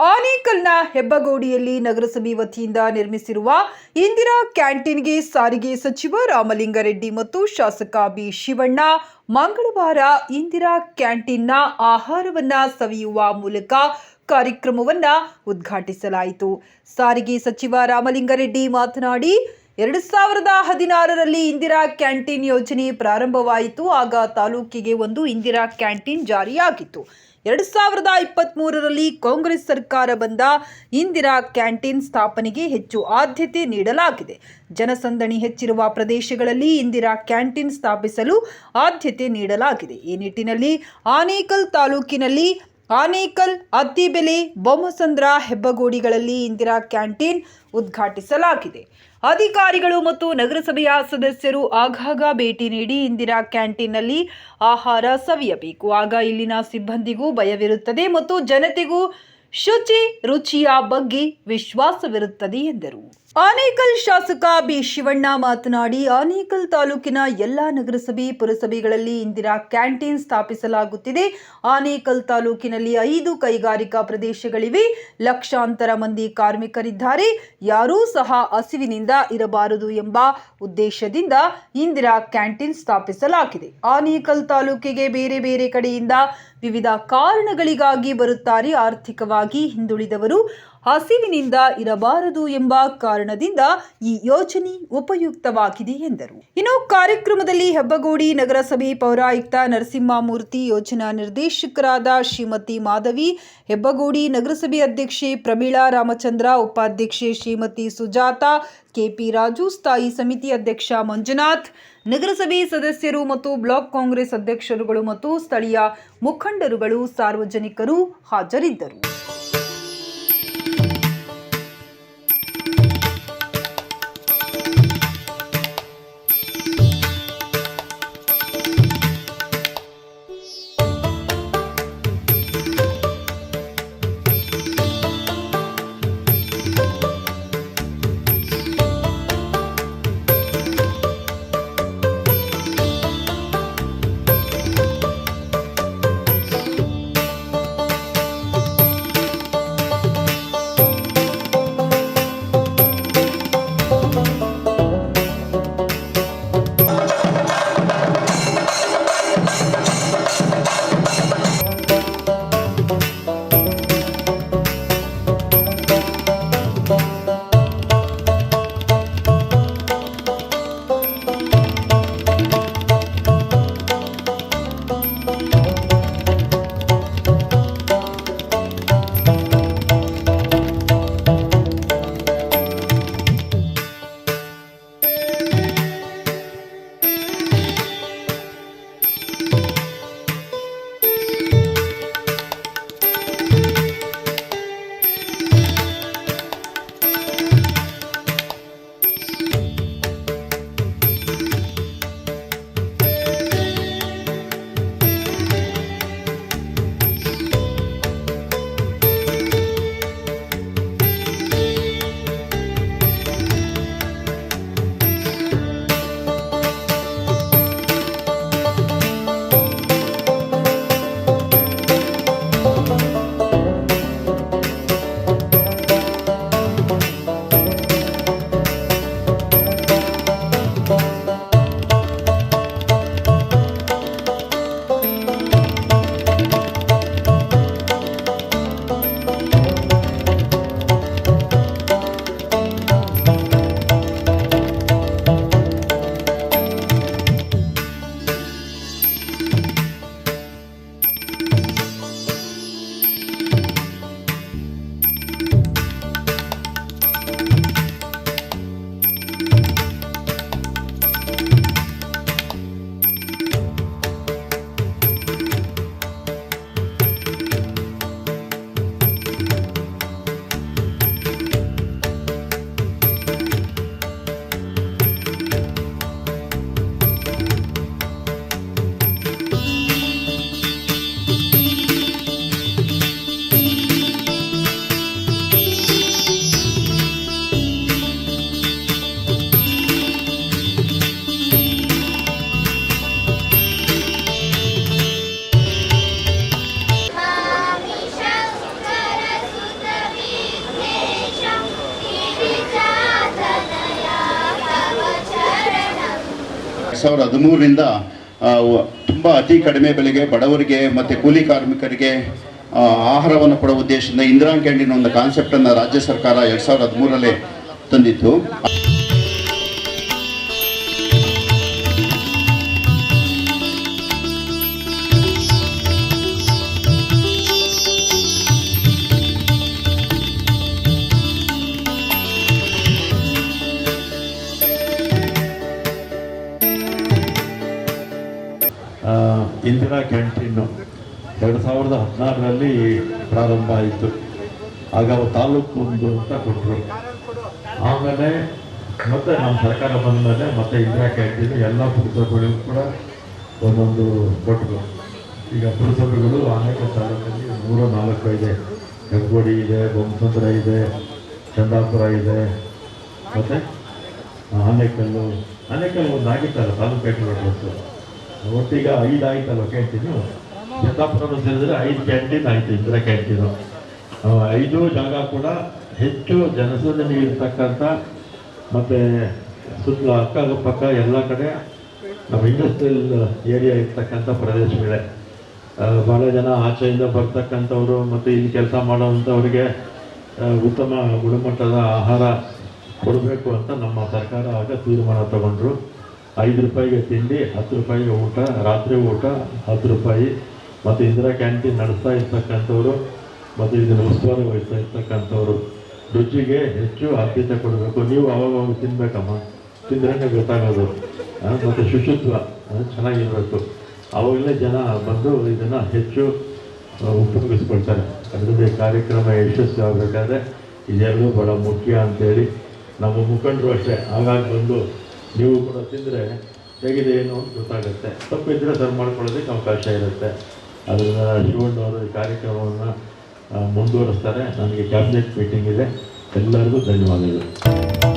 ಆನೇಕಲ್ನ ಹೆಬ್ಬಗೋಡಿಯಲ್ಲಿ ನಗರಸಭೆ ವತಿಯಿಂದ ನಿರ್ಮಿಸಿರುವ ಇಂದಿರಾ ಕ್ಯಾಂಟೀನ್ಗೆ ಸಾರಿಗೆ ಸಚಿವ ರಾಮಲಿಂಗಾರೆಡ್ಡಿ ಮತ್ತು ಶಾಸಕ ಬಿ ಶಿವಣ್ಣ ಮಂಗಳವಾರ ಇಂದಿರಾ ಕ್ಯಾಂಟೀನ್ನ ಆಹಾರವನ್ನ ಸವಿಯುವ ಮೂಲಕ ಕಾರ್ಯಕ್ರಮವನ್ನು ಉದ್ಘಾಟಿಸಲಾಯಿತು. ಸಾರಿಗೆ ಸಚಿವ ರಾಮಲಿಂಗಾರೆಡ್ಡಿ ಮಾತನಾಡಿ, ಎರಡು ಸಾವಿರದ ಹದಿನಾರರಲ್ಲಿ ಇಂದಿರಾ ಕ್ಯಾಂಟೀನ್ ಯೋಜನೆ ಪ್ರಾರಂಭವಾಯಿತು, ಆಗ ತಾಲೂಕಿಗೆ ಒಂದು ಇಂದಿರಾ ಕ್ಯಾಂಟೀನ್ ಜಾರಿಯಾಗಿತ್ತು. ಎರಡು ಸಾವಿರದ ಇಪ್ಪತ್ತ್ಮೂರರಲ್ಲಿ ಕಾಂಗ್ರೆಸ್ ಸರ್ಕಾರ ಬಂದ ಇಂದಿರಾ ಕ್ಯಾಂಟೀನ್ ಸ್ಥಾಪನೆಗೆ ಹೆಚ್ಚು ಆದ್ಯತೆ ನೀಡಲಾಗಿದೆ. ಜನಸಂದಣಿ ಹೆಚ್ಚಿರುವ ಪ್ರದೇಶಗಳಲ್ಲಿ ಇಂದಿರಾ ಕ್ಯಾಂಟೀನ್ ಸ್ಥಾಪಿಸಲು ಆದ್ಯತೆ ನೀಡಲಾಗಿದೆ. ಈ ನಿಟ್ಟಿನಲ್ಲಿ ಆನೇಕಲ್ ತಾಲೂಕಿನಲ್ಲಿ ಆನೇಕಲ್, ಅತ್ತಿಬೆಲೆ, ಬೊಮ್ಮಸಂದ್ರ ಹೆಬ್ಬಗೋಡಿಗಳಲ್ಲಿ ಇಂದಿರಾ ಕ್ಯಾಂಟೀನ್ ಉದ್ಘಾಟಿಸಲಾಗಿದೆ. ಅಧಿಕಾರಿಗಳು ಮತ್ತು ನಗರಸಭೆಯ ಸದಸ್ಯರು ಆಗಾಗ ಭೇಟಿ ನೀಡಿ ಇಂದಿರಾ ಕ್ಯಾಂಟೀನ್ನಲ್ಲಿ ಆಹಾರ ಸವಿಯಬೇಕು. ಆಗ ಇಲ್ಲಿನ ಸಿಬ್ಬಂದಿಗೂ ಭಯವಿರುತ್ತದೆ ಮತ್ತು ಜನತೆಗೂ ಶುಚಿ, ರುಚಿಯ ಬಗ್ಗೆ ವಿಶ್ವಾಸವಿರುತ್ತದೆ ಎಂದರು. ಆನೇಕಲ್ ಶಾಸಕ ಬಿ ಶಿವಣ್ಣ ಮಾತನಾಡಿ, ಆನೇಕಲ್ ತಾಲೂಕಿನ ಎಲ್ಲ ನಗರಸಭೆ, ಪುರಸಭೆಗಳಲ್ಲಿ ಇಂದಿರಾ ಕ್ಯಾಂಟೀನ್ ಸ್ಥಾಪಿಸಲಾಗುತ್ತಿದೆ. ಆನೇಕಲ್ ತಾಲೂಕಿನಲ್ಲಿ ಐದು ಕೈಗಾರಿಕಾ ಪ್ರದೇಶಗಳಿವೆ. ಲಕ್ಷಾಂತರ ಮಂದಿ ಕಾರ್ಮಿಕರಿದ್ದಾರೆ. ಯಾರೂ ಸಹ ಹಸಿವಿನಿಂದ ಇರಬಾರದು ಎಂಬ ಉದ್ದೇಶದಿಂದ ಇಂದಿರಾ ಕ್ಯಾಂಟೀನ್ ಸ್ಥಾಪಿಸಲಾಗಿದೆ. ಆನೇಕಲ್ ತಾಲೂಕಿಗೆ ಬೇರೆ ಬೇರೆ ಕಡೆಯಿಂದ ವಿವಿಧ ಕಾರಣಗಳಿಗಾಗಿ ಬರುತ್ತಾರೆ. ಆರ್ಥಿಕವಾಗಿ ಹಿಂದುಳಿದವರು ಹಸಿವಿನಿಂದ ಇರಬಾರದು ಎಂಬ ಕಾರಣದಿಂದ ಈ ಯೋಜನೆ ಉಪಯುಕ್ತವಾಗಿದೆ ಎಂದರು. ಇನ್ನು ಕಾರ್ಯಕ್ರಮದಲ್ಲಿ ಹೆಬ್ಬಗೋಡಿ ನಗರಸಭೆ ಪೌರಾಯುಕ್ತ ನರಸಿಂಹಮೂರ್ತಿ, ಯೋಜನಾ ನಿರ್ದೇಶಕರಾದ ಶ್ರೀಮತಿ ಮಾಧವಿ, ಹೆಬ್ಬಗೋಡಿ ನಗರಸಭೆ ಅಧ್ಯಕ್ಷೆ ಪ್ರಮೀಳಾ ರಾಮಚಂದ್ರ, ಉಪಾಧ್ಯಕ್ಷೆ ಶ್ರೀಮತಿ ಸುಜಾತ, ಕೆಪಿ ರಾಜು, ಸ್ಥಾಯಿ ಸಮಿತಿ ಅಧ್ಯಕ್ಷ ಮಂಜುನಾಥ್, ನಗರಸಭೆ ಸದಸ್ಯರು ಮತ್ತು ಬ್ಲಾಕ್ ಕಾಂಗ್ರೆಸ್ ಅಧ್ಯಕ್ಷರುಗಳು ಮತ್ತು ಸ್ಥಳೀಯ ಮುಖಂಡರುಗಳು, ಸಾರ್ವಜನಿಕರು ಹಾಜರಿದ್ದರು. ಹದಿಮೂರರಿಂದ ತುಂಬ ಅತಿ ಕಡಿಮೆ ಬೆಲೆಗೆ ಬಡವರಿಗೆ ಮತ್ತು ಕೂಲಿ ಕಾರ್ಮಿಕರಿಗೆ ಆಹಾರವನ್ನು ಕೊಡುವ ಉದ್ದೇಶದಿಂದ ಇಂದಿರಾ ಕ್ಯಾಂಟೀನ್ ಒಂದು ಕಾನ್ಸೆಪ್ಟನ್ನು ರಾಜ್ಯ ಸರ್ಕಾರ ಎರಡು ಸಾವಿರದ ಹದಿಮೂರಲ್ಲೇ ತಂದಿತ್ತು. ಇಂದಿರಾ ಕ್ಯಾಂಟೀನು ಎರಡು ಸಾವಿರದ ಹದಿನಾರರಲ್ಲಿ ಪ್ರಾರಂಭ ಆಯಿತು. ಆಗ ತಾಲೂಕು ಒಂದು ಅಂತ ಕೊಟ್ಟರು ಆಮೇಲೆ ಮತ್ತೆ ನಮ್ಮ ಸರ್ಕಾರ ಬಂದ ಮೇಲೆ ಮತ್ತೆ ಇಂದಿರಾ ಕ್ಯಾಂಟೀನ್ ಎಲ್ಲ ಪುರಸಭೆಗಳಿಗೂ ಕೂಡ ಒಂದೊಂದು ಕೊಟ್ಟರು. ಈಗ ಪುರಸಭೆಗಳು ಅನೇಕ ತಾಲೂಕಲ್ಲಿ ಮೂರು, ನಾಲ್ಕು ಇದೆ. ಹೆಗ್ಗೋಡಿ ಇದೆ, ಬೊಮ್ಮಸಂದ್ರ ಇದೆ, ಚಂದಾಪುರ ಇದೆ. ಮತ್ತು ಆನೇಕಲ್ಲು ಆನೇಕಲ್ಲು ಒಂದು ಆಗಿತ್ತಲ್ಲ ತಾಲೂಕು ಕ್ಯಾಂಟೀನ್ ಒಟ್ಟಿಗೆ ಐದು ಆಯ್ತಲ್ಲ ಕ್ಯಾಂಟೀನು ಚಂದಾಪುರನು ಸೇರಿದ್ರೆ ಐದು ಕ್ಯಾಂಟೀನ್ ಆಯ್ತು ಇಂದಿರಾ ಕ್ಯಾಂಟೀನು ಐದು ಜಾಗ ಕೂಡ ಹೆಚ್ಚು ಜನಸಂದಣಿ ಇರ್ತಕ್ಕಂಥ ಮತ್ತು ಸುತ್ತಲ ಅಕ್ಕಪಕ್ಕ ಎಲ್ಲ ಕಡೆ ನಮ್ಮ ಇಂಡಸ್ಟ್ರಿಯಲ್ ಏರಿಯಾ ಇರ್ತಕ್ಕಂಥ ಪ್ರದೇಶಗಳೇ ಭಾಳ ಜನ ಆಚೆಯಿಂದ ಬರ್ತಕ್ಕಂಥವ್ರು ಮತ್ತು ಇಲ್ಲಿ ಕೆಲಸ ಮಾಡೋವಂಥವ್ರಿಗೆ ಉತ್ತಮ ಗುಣಮಟ್ಟದ ಆಹಾರ ಕೊಡಬೇಕು ಅಂತ ನಮ್ಮ ಸರ್ಕಾರ ಆಗ ತೀರ್ಮಾನ ತಗೊಂಡ್ರು. ಐದು ರೂಪಾಯಿಗೆ ತಿಂಡಿ, ಹತ್ತು ರೂಪಾಯಿಗೆ ಊಟ, ರಾತ್ರಿ ಊಟ, ಹತ್ತು ರೂಪಾಯಿ. ಮತ್ತು ಇಂದಿರಾ ಕ್ಯಾಂಟೀನ್ ನಡೆಸ್ತಾ ಇರ್ತಕ್ಕಂಥವ್ರು, ಮತ್ತು ಇದನ್ನು ಉಸ್ತುವಾರಿ ವಹಿಸ್ತಾ ಇರ್ತಕ್ಕಂಥವ್ರು. ರುಚಿಗೆ ಹೆಚ್ಚು ಆದ್ಯತೆ ಕೊಡಬೇಕು. ನೀವು ಅವಾಗ ತಿನ್ಬೇಕಮ್ಮ. ತಿಂದ್ರೇ ಗೊತ್ತಾಗೋದು. ಮತ್ತು ಶುಚಿತ್ವ ಚೆನ್ನಾಗಿರಬೇಕು. ಅವಾಗಲೇ ಜನ ಬಂದು ಇದನ್ನು ಹೆಚ್ಚು ಉಪಯೋಗಿಸ್ಕೊಳ್ತಾರೆ. ಅದರಿಂದ ಈ ಕಾರ್ಯಕ್ರಮ ಯಶಸ್ವಿ ಆಗಬೇಕಾದ್ರೆ ಇದೆಲ್ಲೂ ಭಾಳ ಮುಖ್ಯ ಅಂತೇಳಿ ನಮ್ಮ ಮುಖಂಡರು ಅಷ್ಟೇ. ಹಾಗಾಗಿ ಬಂದು ನೀವು ಕೂಡ ತಿಂದರೆ ಹೇಗಿದೆ, ಏನು ಅಂತ ಗೊತ್ತಾಗುತ್ತೆ. ತಪ್ಪಿದ್ರೆ ಸರ್ ಮಾಡ್ಕೊಳ್ಳೋದಕ್ಕೆ ಅವಕಾಶ ಇರುತ್ತೆ. ಅದರಿಂದ ಶಿವಣ್ಣವರು ಈ ಕಾರ್ಯಕ್ರಮವನ್ನು ಮುಂದುವರಿಸ್ತಾರೆ. ನನಗೆ ಕ್ಯಾಬಿನೆಟ್ ಮೀಟಿಂಗ್ ಇದೆ. ಎಲ್ಲರಿಗೂ ಧನ್ಯವಾದಗಳು.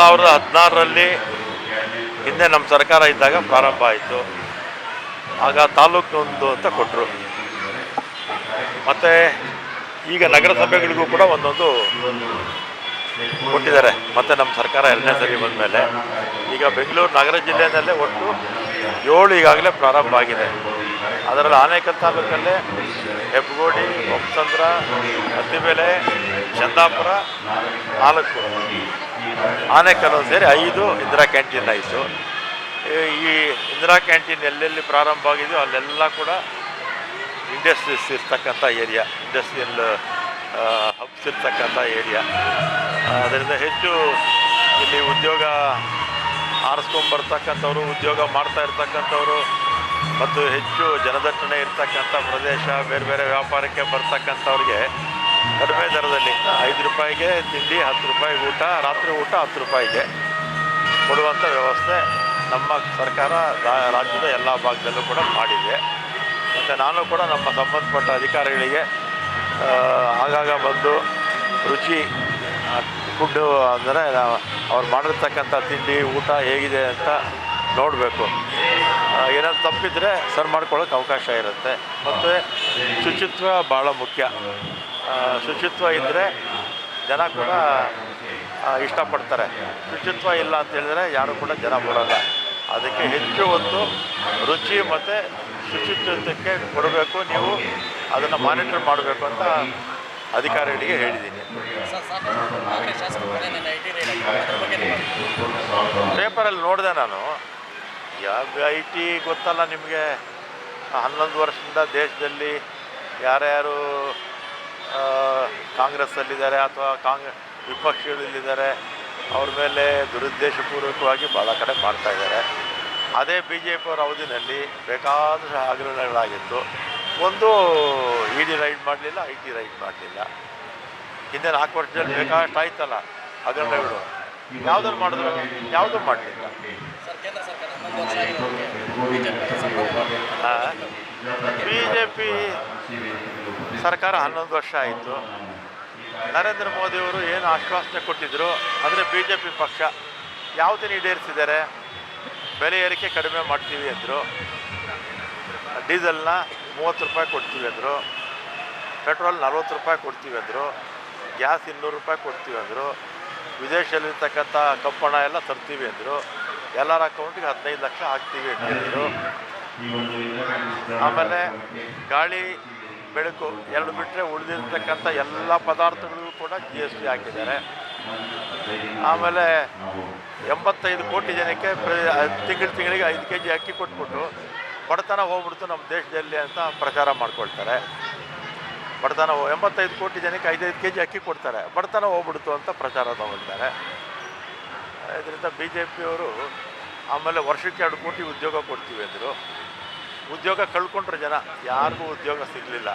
ಸಾವಿರದ ಹದಿನಾರರಲ್ಲಿ ಹಿಂದೆ ನಮ್ಮ ಸರ್ಕಾರ ಇದ್ದಾಗ ಪ್ರಾರಂಭ ಆಯಿತು. ಆಗ ತಾಲೂಕು ಒಂದು ಅಂತ ಕೊಟ್ಟರು ಮತ್ತು ಈಗ ನಗರಸಭೆಗಳಿಗೂ ಕೂಡ ಒಂದೊಂದು ಕೊಟ್ಟಿದ್ದಾರೆ. ಮತ್ತು ನಮ್ಮ ಸರ್ಕಾರ ಎರಡನೇ ಸರಿ ಬಂದಮೇಲೆ. ಈಗ ಬೆಂಗಳೂರು ನಗರ ಜಿಲ್ಲೆಯಲ್ಲೇ ಒಟ್ಟು ಏಳು ಈಗಾಗಲೇ ಪ್ರಾರಂಭ ಆಗಿದೆ. ಅದರಲ್ಲಿ ಆನೇಕಲ್ ತಾಲೂಕಲ್ಲೇ ಹೆಬ್ಬಗೋಡಿ ಒಪ್ಪಸಂದ್ರ ಹತ್ತಿಬೆಲೆ ಚಂದಾಪುರ, ನಾಲ್ಕು. ಆನೇಕಲ್ಲು ಸೇರಿ ಐದು ಇಂದಿರಾ ಕ್ಯಾಂಟೀನ್ ಆಯಿತು. ಈ ಇಂದಿರಾ ಕ್ಯಾಂಟೀನ್ ಎಲ್ಲೆಲ್ಲಿ ಪ್ರಾರಂಭ ಆಗಿದೆಯೋ ಅಲ್ಲೆಲ್ಲ ಕೂಡ ಇಂಡಸ್ಟ್ರೀಸ್ ಇರ್ತಕ್ಕಂಥ ಏರಿಯಾ, ಇಂಡಸ್ಟ್ರಿಯಲ್ ಹಬ್ಸ್ ಇರ್ತಕ್ಕಂಥ ಏರಿಯಾ. ಅದರಿಂದ ಹೆಚ್ಚು ಇಲ್ಲಿ ಉದ್ಯೋಗ ಆರಿಸ್ಕೊಂಬರ್ತಕ್ಕಂಥವ್ರು ಉದ್ಯೋಗ ಮಾಡ್ತಾ ಇರ್ತಕ್ಕಂಥವ್ರು ಮತ್ತು ಹೆಚ್ಚು ಜನದಟ್ಟಣೆ ಇರ್ತಕ್ಕಂಥ ಪ್ರದೇಶ, ಬೇರೆ ಬೇರೆ ವ್ಯಾಪಾರಕ್ಕೆ ಬರ್ತಕ್ಕಂಥವ್ರಿಗೆ ಕಡಿಮೆ ದರದಲ್ಲಿ ಐದು ರೂಪಾಯಿಗೆ ತಿಂಡಿ, ಹತ್ತು ರೂಪಾಯಿಗೆ ಊಟ, ರಾತ್ರಿ ಊಟ ಹತ್ತು ರೂಪಾಯಿಗೆ. ಕೊಡುವಂಥ ವ್ಯವಸ್ಥೆ ನಮ್ಮ ಸರ್ಕಾರ ರಾಜ್ಯದ ಎಲ್ಲ ಭಾಗದಲ್ಲೂ ಕೂಡ ಮಾಡಿದೆ. ಮತ್ತು ನಾನು ಕೂಡ ನಮ್ಮ ಸಂಬಂಧಪಟ್ಟ ಅಧಿಕಾರಿಗಳಿಗೆ ಆಗಾಗ ಬಂದು ರುಚಿ ಫುಡ್ಡು ಅಂದರೆ ಅವ್ರು ಮಾಡಿರ್ತಕ್ಕಂಥ ತಿಂಡಿ, ಊಟ ಹೇಗಿದೆ ಅಂತ ನೋಡಬೇಕು. ಏನಾದ್ರು ತಪ್ಪಿದರೆ ಸರ್ ಮಾಡ್ಕೊಳ್ಳೋಕೆ ಅವಕಾಶ ಇರುತ್ತೆ. ಮತ್ತು ಶುಚಿತ್ವ ಭಾಳ ಮುಖ್ಯ. ಶುಚಿತ್ವ ಇದ್ದರೆ ಜನ ಕೂಡ ಇಷ್ಟಪಡ್ತಾರೆ. ಶುಚಿತ್ವ ಇಲ್ಲ ಅಂತ ಹೇಳಿದರೆ ಯಾರು ಕೂಡ ಜನ ಬರೋಲ್ಲ. ಅದಕ್ಕೆ ಹೆಚ್ಚು ಹೊತ್ತು ರುಚಿ ಮತ್ತು ಶುಚಿತ್ವಕ್ಕೆ ಕೊಡಬೇಕು. ನೀವು ಅದನ್ನು ಮಾನಿಟರ್ ಮಾಡಬೇಕು ಅಂತ ಅಧಿಕಾರಿಗಳಿಗೆ ಹೇಳಿದ್ದೀನಿ. ಪೇಪರಲ್ಲಿ ನೋಡಿದೆ ನಾನು. ಯಾವ ಐ ಟಿ ಗೊತ್ತಲ್ಲ ನಿಮಗೆ. ಹನ್ನೊಂದು ವರ್ಷದಿಂದ ದೇಶದಲ್ಲಿ ಯಾರ್ಯಾರು ಕಾಂಗ್ರೆಸ್ಸಲ್ಲಿದ್ದಾರೆ ಅಥವಾ ಕಾಂಗ್ರೆಸ್ ವಿಪಕ್ಷಗಳಲ್ಲಿದ್ದಾರೆ ಅವ್ರ ಮೇಲೆ ದುರುದ್ದೇಶಪೂರ್ವಕವಾಗಿ ಭಾಳ ಕಡೆ ಮಾಡ್ತಾ ಇದ್ದಾರೆ. ಅದೇ ಬಿ ಜೆ ಪಿಯವರ ಅವಧಿನಲ್ಲಿ ಬೇಕಾದಷ್ಟು ಹಗರಣಗಳಾಗಿತ್ತು ಒಂದು ಇ ಡಿ ರೈಡ್ ಮಾಡಲಿಲ್ಲ ಐ ಟಿ ರೈಡ್ ಮಾಡಲಿಲ್ಲ. ಹಿಂದೆ ನಾಲ್ಕು ವರ್ಷದಲ್ಲಿ ಬೇಕಾದಷ್ಟು ಆಯ್ತಲ್ಲ ಹಗರಣಗಳು ಯಾವುದನ್ನು ಮಾಡಿದ್ರು ಯಾವುದೂ ಮಾಡಲಿಲ್ಲ. ಸರ್ ಬಿ ಜೆ ಪಿ ಸರ್ಕಾರ ಹನ್ನೊಂದು ವರ್ಷ ಆಯಿತು. ನರೇಂದ್ರ ಮೋದಿಯವರು ಏನು ಆಶ್ವಾಸನೆ ಕೊಟ್ಟಿದ್ದರು ಅಂದರೆ ಬಿ ಜೆ ಪಿ ಪಕ್ಷ ಯಾವುದನ್ನು ಈಡೇರಿಸಿದ್ದಾರೆ? ಬೆಲೆ ಏರಿಕೆ ಕಡಿಮೆ ಮಾಡ್ತೀವಿ ಅಂದರು, ಡೀಸೆಲ್ನ ಮೂವತ್ತು ರೂಪಾಯಿ ಕೊಡ್ತೀವಿ ಅಂದರು, ಪೆಟ್ರೋಲ್ ನಲ್ವತ್ತು ರೂಪಾಯಿ ಕೊಡ್ತೀವಿ ಅಂದರು, ಗ್ಯಾಸ್ ಇನ್ನೂರು ರೂಪಾಯಿ ಕೊಡ್ತೀವಿ ಅಂದರು, ವಿದೇಶದಲ್ಲಿರ್ತಕ್ಕಂಥ ಕಪ್ಪಣ ಎಲ್ಲ ತರ್ತೀವಿ ಅಂದರು, ಎಲ್ಲರ ಅಕೌಂಟಿಗೆ ಹದಿನೈದು ಲಕ್ಷ ಹಾಕ್ತೀವಿ ಅಂತ ಹೇಳಿದರು ಆಮೇಲೆ ಗಾಳಿ, ಬೆಳಕು ಎರಡು ಬಿಟ್ಟರೆ ಉಳಿದಿರ್ತಕ್ಕಂಥ ಎಲ್ಲ ಪದಾರ್ಥಗಳಿಗೂ ಕೂಡ ಜಿ ಎಸ್ ಟಿ ಹಾಕಿದ್ದಾರೆ. ಆಮೇಲೆ ಎಂಬತ್ತೈದು ಕೋಟಿ ಜನಕ್ಕೆ ತಿಂಗಳು ತಿಂಗಳಿಗೆ ಐದು ಕೆ ಜಿ ಅಕ್ಕಿ ಕೊಟ್ಬಿಟ್ಟು ಬಡತನ ಹೋಗ್ಬಿಡ್ತು ನಮ್ಮ ದೇಶದಲ್ಲಿ ಅಂತ ಪ್ರಚಾರ ಮಾಡ್ಕೊಳ್ತಾರೆ. ಬಡತನ ಎಂಬತ್ತೈದು ಕೋಟಿ ಜನಕ್ಕೆ ಐದೈದು ಕೆ ಜಿ ಅಕ್ಕಿ ಕೊಡ್ತಾರೆ. ಬಡತನ ಹೋಗ್ಬಿಡ್ತು ಅಂತ ಪ್ರಚಾರ ತಗೊಳ್ತಾರೆ. ಇದರಿಂದ ಬಿ ಜೆ ಪಿಯವರು ಆಮೇಲೆ ವರ್ಷಕ್ಕೆ ಎರಡು ಕೋಟಿ ಉದ್ಯೋಗ ಕೊಡ್ತೀವಿ ಅಂದರು. ಉದ್ಯೋಗ ಕಳ್ಕೊಂಡ್ರು ಜನ, ಯಾರಿಗೂ ಉದ್ಯೋಗ ಸಿಗಲಿಲ್ಲ.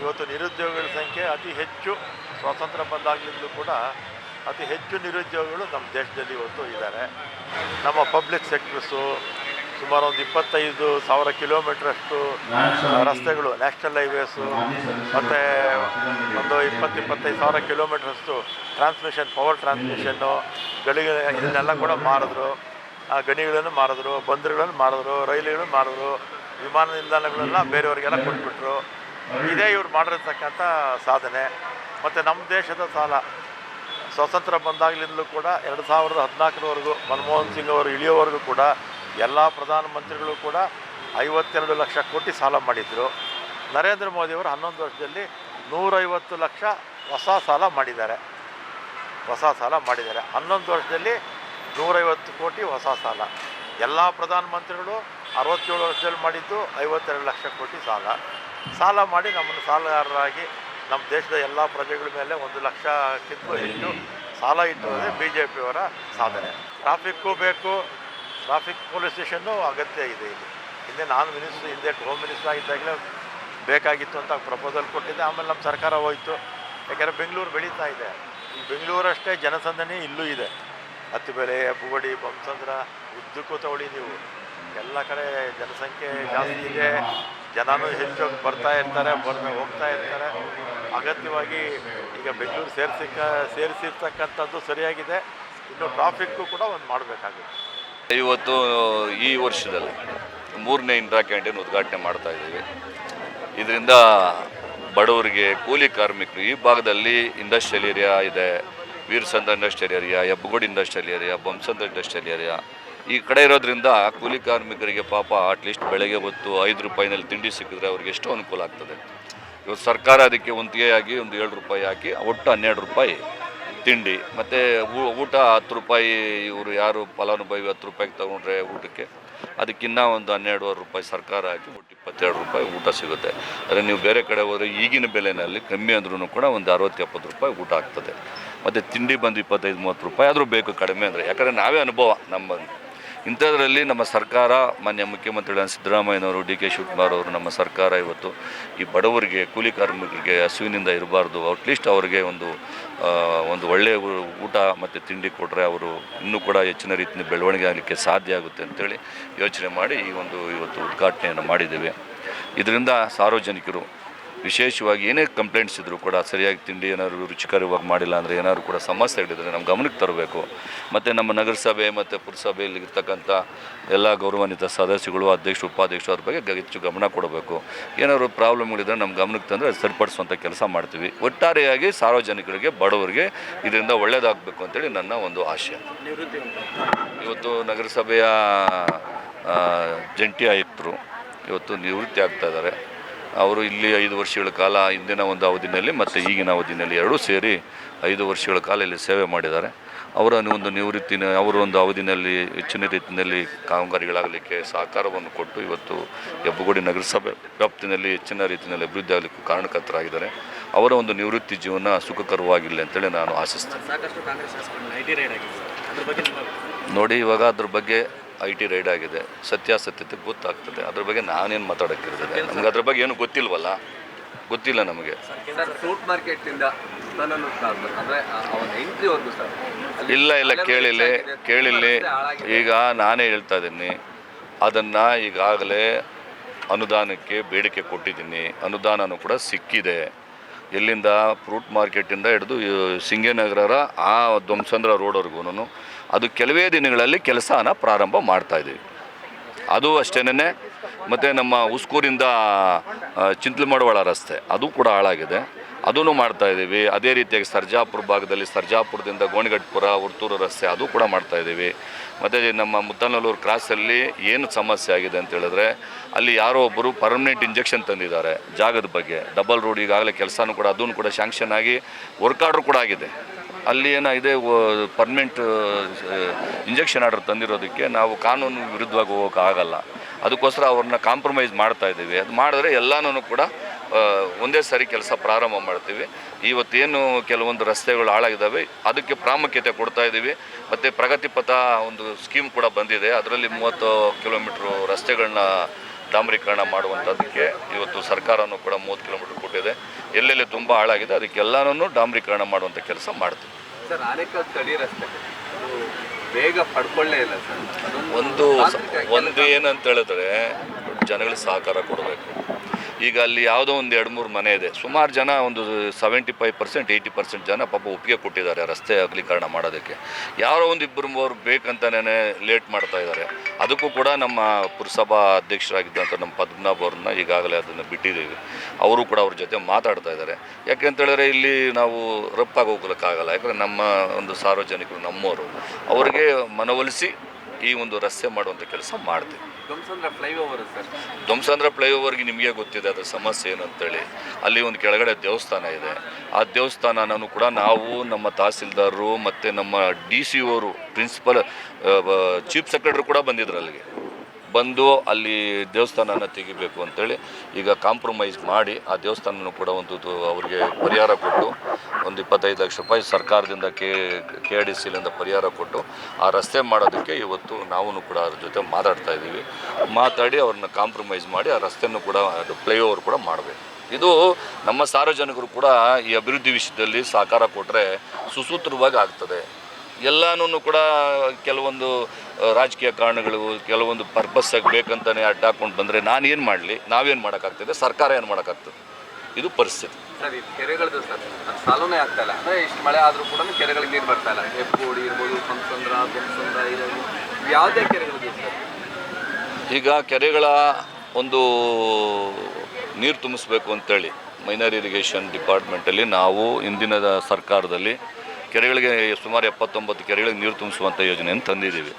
ಇವತ್ತು ನಿರುದ್ಯೋಗಿಗಳ ಸಂಖ್ಯೆ ಅತಿ ಹೆಚ್ಚು, ಸ್ವಾತಂತ್ರ್ಯ ಬಂದಾಗಲಿಂದಲೂ ಕೂಡ ಅತಿ ಹೆಚ್ಚು ನಿರುದ್ಯೋಗಿಗಳು ನಮ್ಮ ದೇಶದಲ್ಲಿ ಇವತ್ತು ಇದ್ದಾರೆ. ನಮ್ಮ ಪಬ್ಲಿಕ್ ಸೆಕ್ಟರ್ಸು ಸುಮಾರು ಒಂದು ಇಪ್ಪತ್ತೈದು ಸಾವಿರ ಕಿಲೋಮೀಟ್ರಷ್ಟು ರಸ್ತೆಗಳು, ನ್ಯಾಷನಲ್ ಹೈವೇಸು, ಮತ್ತು ಒಂದು ಇಪ್ಪತ್ತು ಇಪ್ಪತ್ತೈದು ಸಾವಿರ ಕಿಲೋಮೀಟ್ರಷ್ಟು ಟ್ರಾನ್ಸ್ಮಿಷನ್, ಪವರ್ ಟ್ರಾನ್ಸ್ಮಿಷನ್ನು ಗಳಿಗೆ ಇದನ್ನೆಲ್ಲ ಕೂಡ ಮಾರಿದ್ರು. ಗಣಿಗಳನ್ನು ಮಾರಿದ್ರು, ಬಂದರುಗಳನ್ನು ಮಾರಿದ್ರು, ರೈಲುಗಳನ್ನು ಮಾರಿದ್ರು, ವಿಮಾನ ನಿಲ್ದಾಣಗಳನ್ನ ಬೇರೆಯವರಿಗೆಲ್ಲ ಕೊಟ್ಬಿಟ್ರು. ಇದೇ ಇವ್ರು ಮಾಡಿರ್ತಕ್ಕಂಥ ಸಾಧನೆ. ಮತ್ತು ನಮ್ಮ ದೇಶದ ಸಾಲ. ಸ್ವಾತಂತ್ರ್ಯ ಬಂದಾಗಲಿಂದಲೂ ಕೂಡ ಎರಡು ಸಾವಿರದ ಹದಿನಾಲ್ಕರವರೆಗೂ ಮನಮೋಹನ್ ಸಿಂಗ್ ಅವರು ಇಳಿಯೋವರೆಗೂ ಕೂಡ ಎಲ್ಲ ಪ್ರಧಾನಮಂತ್ರಿಗಳು ಕೂಡ ಐವತ್ತೆರಡು ಲಕ್ಷ ಕೋಟಿ ಸಾಲ ಮಾಡಿದರು. ನರೇಂದ್ರ ಮೋದಿಯವರು ಹನ್ನೊಂದು ವರ್ಷದಲ್ಲಿ ನೂರೈವತ್ತು ಲಕ್ಷ ಹೊಸ ಸಾಲ ಮಾಡಿದ್ದಾರೆ. ಹೊಸ ಸಾಲ ಮಾಡಿದ್ದಾರೆ. ಹನ್ನೊಂದು ವರ್ಷದಲ್ಲಿ ನೂರೈವತ್ತು ಕೋಟಿ ಹೊಸ ಸಾಲ. ಎಲ್ಲ ಪ್ರಧಾನಮಂತ್ರಿಗಳು ಅರವತ್ತೇಳು ವರ್ಷದಲ್ಲಿ ಮಾಡಿದ್ದು ಐವತ್ತೆರಡು ಲಕ್ಷ ಕೋಟಿ ಸಾಲ. ಸಾಲ ಮಾಡಿ ನಮ್ಮನ್ನು ಸಾಲಗಾರರಾಗಿ ನಮ್ಮ ದೇಶದ ಎಲ್ಲ ಪ್ರಜೆಗಳ ಮೇಲೆ ಒಂದು ಲಕ್ಷಕ್ಕಿಂತ ಹೆಚ್ಚು ಸಾಲ ಇಟ್ಟುವುದೇ ಬಿ ಜೆ ಪಿಯವರ ಸಾಧನೆ. ಟ್ರಾಫಿಕ್ಕು ಬೇಕು. ಟ್ರಾಫಿಕ್ ಪೊಲೀಸ್ ಸ್ಟೇಷನ್ನು ಅಗತ್ಯ ಇದೆ ಇಲ್ಲಿ. ಹಿಂದೆ ನಾನು ಮಿನಿಸ್ಟ್ರ್, ಹಿಂದೆ ಹೋಮ್ ಮಿನಿಸ್ಟರ್ ಆಗಿದ್ದಾಗಲೇ ಬೇಕಾಗಿತ್ತು ಅಂತ ಪ್ರಪೋಸಲ್ ಕೊಟ್ಟಿದ್ದೆ. ಆಮೇಲೆ ನಮ್ಮ ಸರ್ಕಾರ ಹೋಯಿತು. ಯಾಕೆಂದರೆ ಬೆಂಗಳೂರು ಬೆಳೀತಾ ಇದೆ. ಈ ಬೆಂಗಳೂರಷ್ಟೇ ಜನಸಂದಣಿ ಇಲ್ಲೂ ಇದೆ. ಹತ್ತಿಬೆಲೆ ಹೆಬ್ಬುಗಡಿ ಬಂಸಂದ್ರ ಉದ್ದಕ್ಕೂ ನೀವು. ಎಲ್ಲ ಕಡೆ ಜನಸಂಖ್ಯೆ ಜಾಸ್ತಿ ಇದೆ. ಜನನೂ ಹೆಚ್ಚು ಬರ್ತಾ ಇರ್ತಾರೆ ಬರ್ತಾ ಹೋಗ್ತಾ ಇರ್ತಾರೆ. ಅಗತ್ಯವಾಗಿ ಈಗ ಬೆಂಗಳೂರು ಸೇರಿಸಿಕ ಸೇರಿಸಿರ್ತಕ್ಕಂಥದ್ದು ಸರಿಯಾಗಿದೆ. ಇನ್ನು ಟ್ರಾಫಿಕ್ಕು ಕೂಡ ಒಂದು ಮಾಡಬೇಕಾಗುತ್ತೆ. ಇವತ್ತು ಈ ವರ್ಷದಲ್ಲಿ ಮೂರನೇ ಇಂದಿರಾ ಕ್ಯಾಂಟೀನ್ ಉದ್ಘಾಟನೆ ಮಾಡ್ತಾ ಇದ್ದೀವಿ. ಇದರಿಂದ ಬಡವರಿಗೆ, ಕೂಲಿ ಕಾರ್ಮಿಕರು ಈ ಭಾಗದಲ್ಲಿ ಇಂಡಸ್ಟ್ರಿಯಲ್ ಏರಿಯಾ ಇದೆ. Veerasandra industrial area Hebbagodi industrial area ಬಂಸಂದ industrial area ಈ ಕಡೆ ಇರೋದ್ರಿಂದ ಕೂಲಿ ಕಾರ್ಮಿಕರಿಗೆ ಪಾಪ ಅಟ್ಲೀಸ್ಟ್ ಬೆಳಗ್ಗೆ ಹೊತ್ತು ಐದು ರೂಪಾಯಿನಲ್ಲಿ ತಿಂಡಿ ಸಿಕ್ಕಿದ್ರೆ ಅವ್ರಿಗೆ ಎಷ್ಟು ಅನುಕೂಲ ಆಗ್ತದೆ. ಇವತ್ತು ಸರ್ಕಾರ ಅದಕ್ಕೆ ಒಂತಿಗೆಯಾಗಿ ಒಂದು ಏಳು ರೂಪಾಯಿ ಹಾಕಿ, ಒಟ್ಟು ಹನ್ನೆರಡು ರೂಪಾಯಿ ತಿಂಡಿ. ಮತ್ತು ಊಟ ಹತ್ತು ರೂಪಾಯಿ, ಇವರು ಯಾರು ಫಲಾನುಭವಿ ಹತ್ತು ರೂಪಾಯಿಗೆ ತೊಗೊಂಡ್ರೆ ಊಟಕ್ಕೆ, ಅದಕ್ಕಿನ್ನ ಒಂದು ಹನ್ನೆರಡುವರೆ ರೂಪಾಯಿ ಸರ್ಕಾರ ಹಾಕಿ, ಒಟ್ಟು ಇಪ್ಪತ್ತೆರಡು ರೂಪಾಯಿ ಊಟ ಸಿಗುತ್ತೆ. ಆದರೆ ನೀವು ಬೇರೆ ಕಡೆ ಹೋದರೆ ಈಗಿನ ಬೆಲೆನಲ್ಲಿ ಕಮ್ಮಿ ಅಂದ್ರೂ ಕೂಡ ಒಂದು ಅರವತ್ತು ಎಪ್ಪತ್ತು ರೂಪಾಯಿ ಊಟ ಆಗ್ತದೆ. ಮತ್ತು ತಿಂಡಿ ಬಂದು ಇಪ್ಪತ್ತೈದು, ಮೂವತ್ತು ರೂಪಾಯಿ ಆದರೂ ಬೇಕು ಕಡಿಮೆ ಅಂದರೆ. ಯಾಕಂದರೆ ನಾವೇ ಅನುಭವ ನಮ್ಮ ಇಂಥದ್ರಲ್ಲಿ ನಮ್ಮ ಸರ್ಕಾರ, ಮಾನ್ಯ ಮುಖ್ಯಮಂತ್ರಿಗಳಾದ ಸಿದ್ದರಾಮಯ್ಯನವರು, ಡಿ ಕೆ ಶಿವಕುಮಾರ್ ಅವರು ನಮ್ಮ ಸರ್ಕಾರ ಇವತ್ತು ಈ ಬಡವರಿಗೆ, ಕೂಲಿ ಕಾರ್ಮಿಕರಿಗೆ ಹಸುವಿನಿಂದ ಇರಬಾರ್ದು. ಅಟ್ಲೀಸ್ಟ್ ಅವರಿಗೆ ಒಂದು ಒಂದು ಒಳ್ಳೆಯ ಊಟ ಮತ್ತು ತಿಂಡಿ ಕೊಟ್ಟರೆ ಅವರು ಇನ್ನೂ ಕೂಡ ಹೆಚ್ಚಿನ ರೀತಿಯ ಬೆಳವಣಿಗೆ ಆಗಲಿಕ್ಕೆ ಸಾಧ್ಯ ಆಗುತ್ತೆ ಅಂತೇಳಿ ಯೋಚನೆ ಮಾಡಿ ಈ ಒಂದು ಇವತ್ತು ಉದ್ಘಾಟನೆಯನ್ನು ಮಾಡಿದ್ದೇವೆ. ಇದರಿಂದ ಸಾರ್ವಜನಿಕರು ವಿಶೇಷವಾಗಿ ಏನೇ ಕಂಪ್ಲೇಂಟ್ಸ್ ಇದ್ದರೂ ಕೂಡ ಸರಿಯಾಗಿ ತಿಂಡಿ ಏನಾದರೂ ರುಚಿಕರವಾಗಿ ಮಾಡಿಲ್ಲ ಅಂದರೆ ಏನಾದರೂ ಕೂಡ ಸಮಸ್ಯೆಗಳಿದ್ರೆ ನಮ್ಮ ಗಮನಕ್ಕೆ ತರಬೇಕು. ಮತ್ತು ನಮ್ಮ ನಗರಸಭೆ ಮತ್ತು ಪುರಸಭೆಯಲ್ಲಿ ಇರ್ತಕ್ಕಂಥ ಎಲ್ಲ ಗೌರವಾನ್ವಿತ ಸದಸ್ಯಗಳು, ಅಧ್ಯಕ್ಷರು, ಉಪಾಧ್ಯಕ್ಷರು ಅವ್ರ ಬಗ್ಗೆ ಹೆಚ್ಚು ಗಮನ ಕೊಡಬೇಕು. ಏನಾದರೂ ಪ್ರಾಬ್ಲಮ್ಗಳಿದ್ರೆ ನಮ್ಮ ಗಮನಕ್ಕೆ ತಂದರೆ ಅದು ಸರಿಪಡಿಸುವಂಥ ಕೆಲಸ ಮಾಡ್ತೀವಿ. ಒಟ್ಟಾರೆಯಾಗಿ ಸಾರ್ವಜನಿಕರಿಗೆ, ಬಡವರಿಗೆ ಇದರಿಂದ ಒಳ್ಳೆಯದಾಗಬೇಕು ಅಂತೇಳಿ ನನ್ನ ಒಂದು ಆಶಯ. ಇವತ್ತು ನಗರಸಭೆಯ ಜಂಟಿ ಆಯುಕ್ತರು ಇವತ್ತು ನಿವೃತ್ತಿ ಆಗ್ತಾ ಇದ್ದಾರೆ. ಅವರು ಇಲ್ಲಿ ಐದು ವರ್ಷಗಳ ಕಾಲ ಹಿಂದಿನ ಒಂದು ಅವಧಿನಲ್ಲಿ ಮತ್ತು ಈಗಿನ ಅವಧಿನಲ್ಲಿ ಎರಡೂ ಸೇರಿ ಐದು ವರ್ಷಗಳ ಕಾಲ ಇಲ್ಲಿ ಸೇವೆ ಮಾಡಿದ್ದಾರೆ. ಅವರ ಒಂದು ನಿವೃತ್ತಿನ ಅವರ ಒಂದು ಅವಧಿನಲ್ಲಿ ಹೆಚ್ಚಿನ ರೀತಿಯಲ್ಲಿ ಕಾಮಗಾರಿಗಳಾಗಲಿಕ್ಕೆ ಸಹಕಾರವನ್ನು ಕೊಟ್ಟು ಇವತ್ತು ಹೆಬ್ಬಗೋಡಿ ನಗರಸಭೆ ವ್ಯಾಪ್ತಿನಲ್ಲಿ ಹೆಚ್ಚಿನ ರೀತಿಯಲ್ಲಿ ಅಭಿವೃದ್ಧಿ ಆಗಲಿಕ್ಕೂ ಕಾರಣಕರ್ತರಾಗಿದ್ದಾರೆ. ಅವರ ಒಂದು ನಿವೃತ್ತಿ ಜೀವನ ಸುಖಕರವಾಗಿಲ್ಲ ಅಂತೇಳಿ ನಾನು ಆಶಿಸ್ತೇನೆ. ನೋಡಿ ಇವಾಗ ಅದ್ರ ಬಗ್ಗೆ ಐ ಟಿ ರೈಡ್ ಆಗಿದೆ ಸತ್ಯಾಸತ್ಯತೆ ಗೊತ್ತಾಗ್ತದೆ. ಅದ್ರ ಬಗ್ಗೆ ನಾನೇನು ಮಾತಾಡೋಕ್ಕಿರ್ತದೆ ನಮ್ಗೆ ಅದ್ರ ಬಗ್ಗೆ ಏನು ಗೊತ್ತಿಲ್ವಲ್ಲ? ಗೊತ್ತಿಲ್ಲ ನಮಗೆ. ಫ್ರೂಟ್ ಇಲ್ಲ ಇಲ್ಲ ಕೇಳಿಲ್ಲ ಹಾಳಾಗಿದೆ. ಈಗ ನಾನೇ ಹೇಳ್ತಾ ಇದ್ದೀನಿ ಅದನ್ನು ಈಗಾಗಲೇ ಅನುದಾನಕ್ಕೆ ಬೇಡಿಕೆ ಕೊಟ್ಟಿದ್ದೀನಿ. ಅನುದಾನನೂ ಕೂಡ ಸಿಕ್ಕಿದೆ. ಎಲ್ಲಿಂದ? ಫ್ರೂಟ್ ಮಾರ್ಕೆಟಿಂದ ಹಿಡಿದು ಸಿಂಗೇನಗರ ಆ ಧ್ವಂಸಂದ್ರ ರೋಡ್ವರೆಗೂ ಅದು ಕೆಲವೇ ದಿನಗಳಲ್ಲಿ ಕೆಲಸನ ಪ್ರಾರಂಭ ಮಾಡ್ತಾ ಇದ್ದೀವಿ ಅದು ಅಷ್ಟೇನೆ ಮತ್ತು ನಮ್ಮ ಉಸ್ಕೂರಿಂದ ಚಿಂತಲ್ ಚಿಂತಲಮಡವಾಳ ರಸ್ತೆ, ಅದು ಕೂಡ ಹಾಳಾಗಿದೆ. ಅದೂ ಮಾಡ್ತಾ ಇದ್ದೀವಿ. ಅದೇ ರೀತಿಯಾಗಿ ಸರ್ಜಾಪುರ ಭಾಗದಲ್ಲಿ ಸರ್ಜಾಪುರದಿಂದ ಗೋಣಿಗಟ್ಪುರ ಉರ್ತೂರು ರಸ್ತೆ, ಅದು ಕೂಡ ಮಾಡ್ತಾ ಇದ್ದೀವಿ. ಮತ್ತು ನಮ್ಮ ಮುದ್ದನಲ್ಲೂರು ಕ್ರಾಸಲ್ಲಿ ಏನು ಸಮಸ್ಯೆ ಆಗಿದೆ ಅಂತ ಹೇಳಿದ್ರೆ, ಅಲ್ಲಿ ಯಾರೋ ಒಬ್ಬರು ಪರ್ಮನೆಂಟ್ ಇಂಜೆಕ್ಷನ್ ತಂದಿದ್ದಾರೆ ಜಾಗದ ಬಗ್ಗೆ. ಡಬಲ್ ರೋಡ್ ಈಗಾಗಲೇ ಕೆಲಸನೂ ಕೂಡ ಅದೂ ಕೂಡ ಶ್ಯಾಂಕ್ಷನ್ ಆಗಿ ವರ್ಕ್ ಆರ್ಡ್ರ್ ಕೂಡ ಆಗಿದೆ. ಅಲ್ಲಿ ಏನಾಗಿದೆ ಪರ್ಮನೆಂಟ್ ಇಂಜೆಕ್ಷನ್ ಆರ್ಡರ್ ತಂದಿರೋದಕ್ಕೆ ನಾವು ಕಾನೂನು ವಿರುದ್ಧವಾಗಿ ಹೋಗೋಕ್ಕಾಗಲ್ಲ ಅದಕ್ಕೋಸ್ಕರ ಅವ್ರನ್ನ ಕಾಂಪ್ರಮೈಸ್ ಮಾಡ್ತಾ ಇದ್ದೀವಿ. ಅದು ಮಾಡಿದ್ರೆ ಎಲ್ಲನೂ ಕೂಡ ಒಂದೇ ಸಾರಿ ಕೆಲಸ ಪ್ರಾರಂಭ ಮಾಡ್ತೀವಿ. ಇವತ್ತೇನು ಕೆಲವೊಂದು ರಸ್ತೆಗಳು ಹಾಳಾಗಿದ್ದಾವೆ, ಅದಕ್ಕೆ ಪ್ರಾಮುಖ್ಯತೆ ಕೊಡ್ತಾ ಇದ್ದೀವಿ. ಮತ್ತು ಪ್ರಗತಿ ಪಥ ಒಂದು ಸ್ಕೀಮ್ ಕೂಡ ಬಂದಿದೆ. ಅದರಲ್ಲಿ ಮೂವತ್ತು ಕಿಲೋಮೀಟ್ರು ರಸ್ತೆಗಳನ್ನ ಡಾಂಬರೀಕರಣ ಮಾಡುವಂಥದ್ದಕ್ಕೆ ಇವತ್ತು ಸರ್ಕಾರನೂ ಕೂಡ ಮೂವತ್ತು ಕಿಲೋಮೀಟರ್ ಕೊಟ್ಟಿದೆ. ಎಲ್ಲೆಲ್ಲಿ ತುಂಬ ಹಾಳಾಗಿದೆ ಅದಕ್ಕೆಲ್ಲನೂ ಡಾಂಬರೀಕರಣ ಮಾಡುವಂಥ ಕೆಲಸ ಮಾಡ್ತೀವಿ. ಸರ್ ಆನೇಕಲ್ ರಸ್ತೆ ಬೇಗ ಪಡ್ಕೊಳ್ಳೇ ಇಲ್ಲ ಸರ್. ಒಂದು ಒಂದು ಏನಂತ ಹೇಳಿದ್ರೆ ಜನಗಳಿಗೆ ಸಹಕಾರ ಕೊಡಬೇಕು. ಈಗ ಅಲ್ಲಿ ಯಾವುದೋ ಒಂದು ಎರಡು ಮೂರು ಮನೆ ಇದೆ. ಸುಮಾರು ಜನ ಒಂದು seventy five percent eighty percent ಜನ ಪಾಪ ಒಪ್ಪಿಗೆ ಕೊಟ್ಟಿದ್ದಾರೆ ರಸ್ತೆ ಅಗಲೀಕರಣ ಮಾಡೋದಕ್ಕೆ. ಯಾರೋ ಒಂದು ಇಬ್ಬರು ಮೂವರು ಬೇಕಂತಲೇ ಲೇಟ್ ಮಾಡ್ತಾ ಇದ್ದಾರೆ. ಅದಕ್ಕೂ ಕೂಡ ನಮ್ಮ ಪುರಸಭಾ ಅಧ್ಯಕ್ಷರಾಗಿದ್ದಂಥ ನಮ್ಮ ಪದ್ಮನಾಭ ಅವ್ರನ್ನ ಈಗಾಗಲೇ ಅದನ್ನು ಬಿಟ್ಟಿದ್ದೀವಿ. ಅವರು ಕೂಡ ಅವ್ರ ಜೊತೆ ಮಾತಾಡ್ತಾ ಇದ್ದಾರೆ. ಯಾಕೆ ಅಂತ ಹೇಳಿದ್ರೆ ಇಲ್ಲಿ ನಾವು ರಪ್ಪಾಗಿ ಹೋಗ್ಲಿಕ್ಕಾಗಲ್ಲ. ಯಾಕಂದರೆ ನಮ್ಮ ಒಂದು ಸಾರ್ವಜನಿಕರು ನಮ್ಮವರು ಅವರಿಗೆ ಮನವೊಲಿಸಿ ಈ ಒಂದು ರಸ್ತೆ ಮಾಡುವಂಥ ಕೆಲಸ ಮಾಡ್ತೀವಿ. ಧ್ವಂಸಂದ್ರ ಫ್ಲೈಓವರ್ಗೆ ನಿಮಗೆ ಗೊತ್ತಿದೆ, ಅದರ ಸಮಸ್ಯೆ ಏನು ಅಂತೇಳಿ ಅಲ್ಲಿ ಒಂದು ಕೆಳಗಡೆ ದೇವಸ್ಥಾನ ಇದೆ. ಆ ದೇವಸ್ಥಾನನೂ ಕೂಡ ನಾವು ನಮ್ಮ ತಹಸೀಲ್ದಾರರು ಮತ್ತು ನಮ್ಮ ಡಿ ಸಿ ಅವರು ಪ್ರಿನ್ಸಿಪಲ್ ಚೀಫ್ ಸೆಕ್ರೆಟರಿ ಕೂಡ ಬಂದಿದ್ರು ಅಲ್ಲಿಗೆ. ಬಂದು ಅಲ್ಲಿ ದೇವಸ್ಥಾನನ ತೆಗಿಬೇಕು ಅಂತೇಳಿ ಈಗ ಕಾಂಪ್ರಮೈಸ್ ಮಾಡಿ ಆ ದೇವಸ್ಥಾನನೂ ಕೂಡ ಒಂದು ಅವರಿಗೆ ಪರಿಹಾರ ಕೊಟ್ಟು ಒಂದು ಇಪ್ಪತ್ತೈದು ಲಕ್ಷ ರೂಪಾಯಿ ಸರ್ಕಾರದಿಂದ ಕೆ ಕೆ ಡಿ ಸಿಲಿಂದ ಪರಿಹಾರ ಕೊಟ್ಟು ಆ ರಸ್ತೆ ಮಾಡೋದಕ್ಕೆ ಇವತ್ತು ನಾವು ಕೂಡ ಅದ್ರ ಜೊತೆ ಮಾತಾಡ್ತಾ ಇದ್ದೀವಿ. ಮಾತಾಡಿ ಅವ್ರನ್ನ ಕಾಂಪ್ರಮೈಸ್ ಮಾಡಿ ಆ ರಸ್ತೆನೂ ಕೂಡ ಫ್ಲೈಓವರ್ ಕೂಡ ಮಾಡಬೇಕು. ಇದು ನಮ್ಮ ಸಾರ್ವಜನಿಕರು ಕೂಡ ಈ ಅಭಿವೃದ್ಧಿ ವಿಷಯದಲ್ಲಿ ಸಹಕಾರ ಕೊಟ್ಟರೆ ಸುಸೂತ್ರವಾಗಿ ಆಗ್ತದೆ. ಎಲ್ಲನೂ ಕೂಡ ಕೆಲವೊಂದು ರಾಜಕೀಯ ಕಾರಣಗಳು ಕೆಲವೊಂದು ಪರ್ಪಸ್ಸಾಗಿ ಬೇಕಂತಾನೆ ಅಡ್ಡ ಹಾಕೊಂಡು ಬಂದರೆ ನಾನು ಏನು ಮಾಡಲಿ? ನಾವೇನು ಮಾಡೋಕ್ಕಾಗ್ತದೆ? ಸರ್ಕಾರ ಏನು ಮಾಡೋಕ್ಕಾಗ್ತದೆ? ಇದು ಪರಿಸ್ಥಿತಿ. ಸರ್ ಈ ಕೆರೆಗಳದ್ದು ಸರ್ ಅದು ಸಾಲನೇ ಆಗ್ತಾ ಇಲ್ಲ. ಅಂದರೆ ಇಷ್ಟು ಮಳೆ ಆದರೂ ಕೂಡ ಕೆರೆಗಳಿಗೆ ನೀರು ಬರ್ತಾ ಇಲ್ಲ. ಹೆಬ್ಬಗೋಡಿ ಇರ್ಬೋದು ಪಂಚಂದ್ರ ಧ್ವಂಸಂದ್ರ ಇರ್ಬೋದು ಯಾವುದೇ ಕೆರೆಗಳಿದೆ ಸರ್. ಈಗ ಕೆರೆಗಳ ಒಂದು ನೀರು ತುಂಬಿಸ್ಬೇಕು ಅಂತೇಳಿ ಮೈನರ್ ಇರಿಗೇಷನ್ ಡಿಪಾರ್ಟ್ಮೆಂಟಲ್ಲಿ ನಾವು ಇಂದಿನ ಸರ್ಕಾರದಲ್ಲಿ ಕೆರೆಗಳಿಗೆ ಸುಮಾರು ಎಪ್ಪತ್ತೊಂಬತ್ತು ಕೆರೆಗಳಿಗೆ ನೀರು ತುಂಬಿಸುವಂಥ ಯೋಜನೆಯನ್ನು ತಂದಿದ್ದೀವಿ.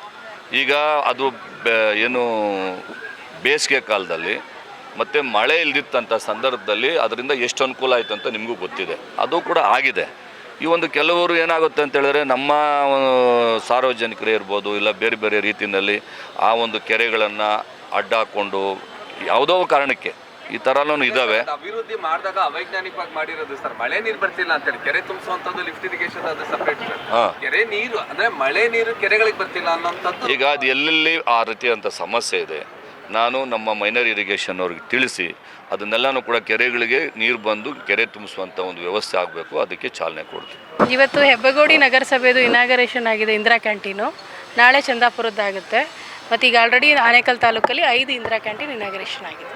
ಈಗ ಅದು ಏನು ಬೇಸಿಗೆ ಕಾಲದಲ್ಲಿ ಮತ್ತು ಮಳೆ ಇಲ್ದಿತ್ತಂಥ ಸಂದರ್ಭದಲ್ಲಿ ಅದರಿಂದ ಎಷ್ಟು ಅನುಕೂಲ ಆಯಿತು ಅಂತ ನಿಮಗೂ ಗೊತ್ತಿದೆ. ಅದು ಕೂಡ ಆಗಿದೆ. ಈ ಒಂದು ಕೆಲವರು ಏನಾಗುತ್ತೆ ಅಂತ ಹೇಳಿದ್ರೆ ನಮ್ಮ ಸಾರ್ವಜನಿಕರೇ ಇರ್ಬೋದು ಇಲ್ಲ ಬೇರೆ ಬೇರೆ ರೀತಿಯಲ್ಲಿ ಆ ಒಂದು ಕೆರೆಗಳನ್ನು ಅಡ್ಡ ಹಾಕ್ಕೊಂಡು ಯಾವುದೋ ಕಾರಣಕ್ಕೆ ಈ ಥರನೂ ಇದ್ದಾವೆ ಅದು ಅಭಿವೃದ್ಧಿ ಮಾಡಿದಾಗ ಅವೈಜ್ಞಾನಿಕವಾಗಿ ಮಾಡಿರೋದು ಸರ್ ಮಳೆ ನೀರು ಬರ್ತಿಲ್ಲ ಅಂತೇಳಿ. ಕೆರೆ ತುಂಬಿಸುವಂತದ್ದು ಲಿಫ್ಟ್ ಇರಿಗೇಷನ್ ಅದು ಸಪರೇಟ್. ಕೆರೆ ನೀರು ಅಂದ್ರೆ ಮಳೆ ನೀರು ಕೆರೆಗಳಿಗೆ ಬರ್ತಿಲ್ಲ ಅನ್ನೋಂಥದ್ದು ಈಗ ಅದು ಎಲ್ಲೆಲ್ಲಿ ಆ ರೀತಿಯಂಥ ಸಮಸ್ಯೆ ಇದೆ ನಾನು ನಮ್ಮ ಮೈನರ್ ಇರಿಗೇಷನ್ ಅವ್ರಿಗೆ ತಿಳಿಸಿ ಅದನ್ನೆಲ್ಲನೂ ಕೂಡ ಕೆರೆಗಳಿಗೆ ನೀರು ಬಂದು ಕೆರೆ ತುಂಬಿಸುವಂಥ ಒಂದು ವ್ಯವಸ್ಥೆ ಆಗಬೇಕು ಅದಕ್ಕೆ ಚಾಲನೆ ಕೊಡ್ತೀವಿ. ಇವತ್ತು ಹೆಬ್ಬಗೋಡಿ ನಗರಸಭೆದು ಇನಾಗರೇಷನ್ ಆಗಿದೆ ಇಂದಿರಾ ಕ್ಯಾಂಟೀನು. ನಾಳೆ ಚಂದಾಪುರದ್ದಾಗುತ್ತೆ. ಮತ್ತು ಈಗ ಆಲ್ರೆಡಿ ಆನೇಕಲ್ ತಾಲೂಕಲ್ಲಿ ಐದು ಇಂದಿರಾ ಕ್ಯಾಂಟೀನ್ ಇನಾಗರೇಷನ್ ಆಗಿದೆ.